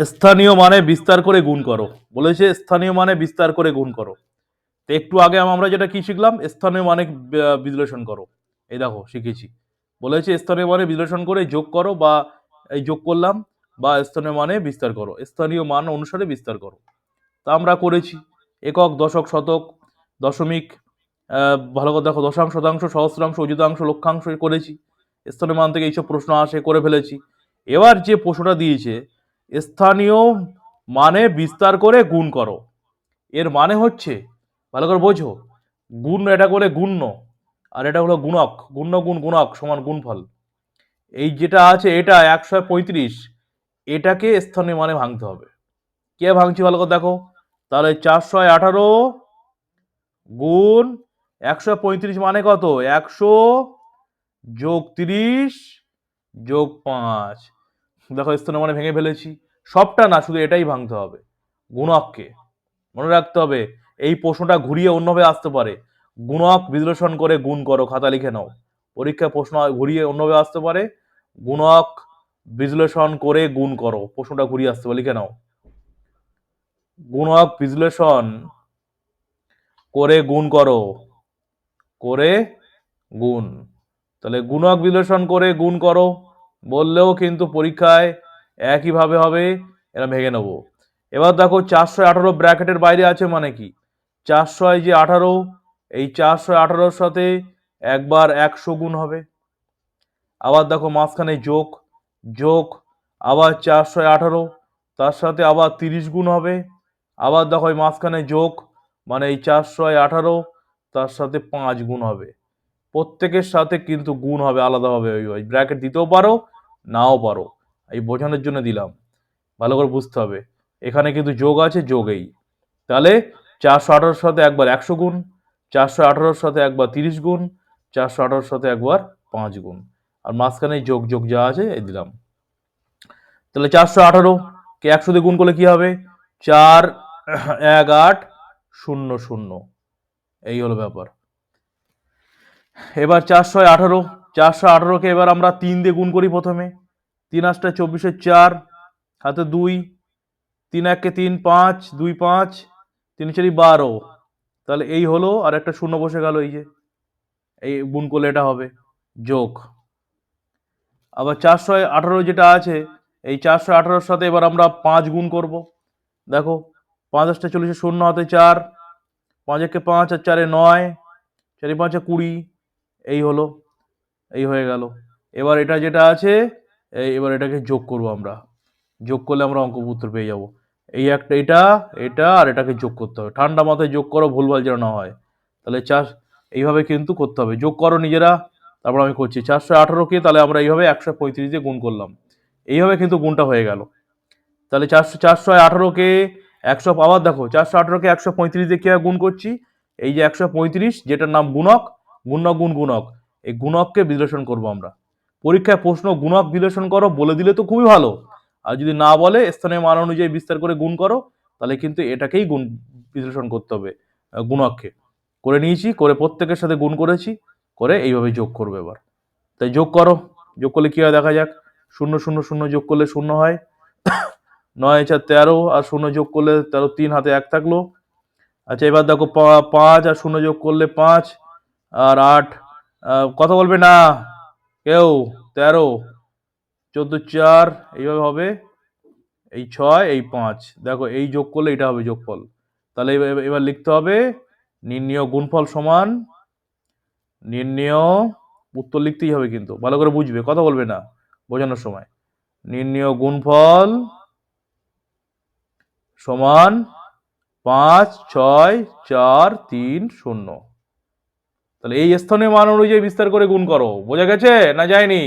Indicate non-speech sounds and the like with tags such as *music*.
স্থানীয় মানে বিস্তার করে গুণ করো। বলেছে স্থানীয় মানে বিস্তার করে গুণ করো। তো একটু আগে আমরা যেটা কি শিখলাম? স্থানীয় মানে বিশ্লেষণ করো। এই দেখো, শিখেছি। বলেছে স্থানীয় মানে বিশ্লেষণ করে যোগ করো বা এই যোগ করলাম বা স্থানীয় মানে বিস্তার করো। স্থানীয় মান অনুসারে বিস্তার করো। তা আমরা করেছি। একক, দশক, শতক, দশমিক ভালো করে দেখো, দশাংশ, শতাংশ, সহস্রাংশ অযুতাংশ লক্ষাংশ করেছি। স্থানীয় মান থেকে এইসব প্রশ্ন আসে, করে ফেলেছি। এবার যে প্রশ্নটা দিয়েছে স্থানীয় মানে বিস্তার করে গুণ করো। এর মানে হচ্ছে, ভালো করে বোঝো, গুণ এটা করে গুণ্য, আর এটা হলো গুণক, গুণ্য গুণ গুণক সমান গুণফল। এই যেটা আছে এটা একশো পঁয়ত্রিশ, এটাকে স্থানীয় মানে ভাঙতে হবে। কে ভাঙছি ভালো করে দেখো? তাহলে চারশো আঠারো গুণ একশো পঁয়ত্রিশ মানে কত? একশো যোগ তিরিশ যোগ পাঁচ। দেখো স্থানীয় মানে ভেঙে ফেলেছি। সবটা না, শুধু এটাই ভাঙতে হবে। গুণককে মনে রাখতে হবে, এই প্রশ্নটা ঘুরিয়ে অন্যভাবে আসতে পারে। গুণক বিশ্লেষণ করে গুণ করো, খাতা লিখে নাও। পরীক্ষায় প্রশ্ন ঘুরিয়ে অন্যভাবে আসতে পারে। গুণক বিশ্লেষণ করে গুণ করো, প্রশ্নটা ঘুরিয়ে আসতে পারে, লিখে নাও। গুণক বিশ্লেষণ করে গুণ করো, করে গুণ। তাহলে গুণক বিশ্লেষণ করে গুণ করো বললেও কিন্তু পরীক্ষায় একইভাবে হবে, এরা ভেঙে নেব। এবার দেখো চারশো আঠারো ব্র্যাকেটের বাইরে আছে মানে কি? চারশো যে আঠারো, এই চারশো আঠারোর সাথে একবার একশো গুণ হবে। আবার দেখো মাঝখানে যোগ যোগ, আবার চারশো আঠারো, তার সাথে আবার তিরিশ গুণ হবে। আবার দেখো মাঝখানে যোগ মানে এই চারশো আঠারো, তার সাথে পাঁচ গুণ হবে। প্রত্যেকের সাথে কিন্তু গুণ হবে, আলাদাভাবে ওই ব্র্যাকেট দিতেও পারো, নাও পারো। এই বোঝানোর জন্য দিলাম। ভালো করে বুঝতে হবে। এখানে কিন্তু যোগ আছে, যোগেই। তাহলে চারশো আঠারোর সাথে একবার একশো গুণ, চারশো আঠারোর সাথে একবার তিরিশ গুণ, চারশো আঠারোর সাথে একবার পাঁচ গুণ। আর মাঝখানে যোগ যোগ যা আছে, এই দিলাম। তাহলে চারশো আঠারো, কে একশো দিয়ে গুণ করলে কি হবে? চার, এক, আট, শূন্য শূন্য। এই হলো ব্যাপার। এবার চারশো আঠারো, চারশো আঠারোকে এবার আমরা তিন দিয়ে গুণ করি প্রথমে। তিন আটটা চব্বিশে চার, হাতে দুই, তিন এককে তিন পাঁচ, দুই পাঁচ, তিন চারি বারো। তাহলে এই হলো আর একটা শূন্য বসে গেল এই যে। এই গুণ করলে এটা হবে যোগ। আবার চারশো আঠারো যেটা আছে, এই চারশো আঠারোর সাথে এবার আমরা পাঁচ গুণ করব। দেখো, পাঁচ আটটা চল্লিশে শূন্য, হাতে চার, পাঁচ একে পাঁচ আর চারে নয়, চারি পাঁচে কুড়ি এই হলো, এই হয়ে গেল। এবার এটা যেটা আছে এবার এটাকে যোগ করব আমরা। যোগ করলে আমরা অঙ্ক পেয়ে যাব। এই একটা এটা এটা আর এটাকে যোগ করতে হবে। ঠান্ডা মাথায় যোগ করো, ভুলভাল যেন না হয়। তাহলে চার, এইভাবে কিন্তু করতে হবে। যোগ করো নিজেরা, তারপর আমি করছি। চারশো আঠারোকে তাহলে আমরা এইভাবে একশো পঁয়ত্রিশ দিয়ে গুণ করলাম। এইভাবে কিন্তু গুণটা হয়ে গেল। তাহলে চারশো চারশো আঠারোকে একশো আবার দেখো, চারশো আঠারোকে একশো পঁয়ত্রিশ দিয়ে কীভাবে গুণ করছি? এই যে একশো পঁয়ত্রিশ, যেটার নাম গুণক গুণক গুণ গুণক। এই গুণককে বিশ্লেষণ করব আমরা। পরীক্ষায় প্রশ্ন গুণক বিশ্লেষণ করো, বলে দিলে তো খুবই ভালো। আর যদি না বলে স্থানীয় মান অনুযায়ী বিস্তার করে গুণ করো, তাহলে কিন্তু এটাকেই গুণ বিশ্লেষণ করতে হবে গুণককে। করে নিয়েছি, করে প্রত্যেকের সাথে গুণ করেছি, করে এইভাবে যোগ করবে এবার। তাই যোগ করো। যোগ করলে কী হয় দেখা যাক। শূন্য শূন্য শূন্য যোগ করলে শূন্য হয়। *coughs* নয় চার তেরো আর শূন্য যোগ করলে তেরো তিন, হাতে এক থাকল। আচ্ছা এবার দেখো পাঁচ আর শূন্য যোগ করলে পাঁচ। আর আট কথা বলবে না। কেউ, তেরো, চোদ্দ, চার, এইভাবে হবে। এই ছয়, এই পাঁচ। দেখো, এই যোগ করলে এটা হবে যোগফল। তাহলে এবার লিখতে হবে, নির্ণীয় গুণফল সমান, নির্ণয়, উত্তর লিখতেই হবে কিন্তু। ভালো করে বুঝবে, কথা বলবে না, বোঝানোর সময়। নির্ণীয় গুণফল সমান পাঁচ, ছয়, চার, তিন, শূন্য। তাহলে এই স্থানীয় মান অনুযায়ী বিস্তার করে গুণ করো। বোঝা গেছে না যায়নি?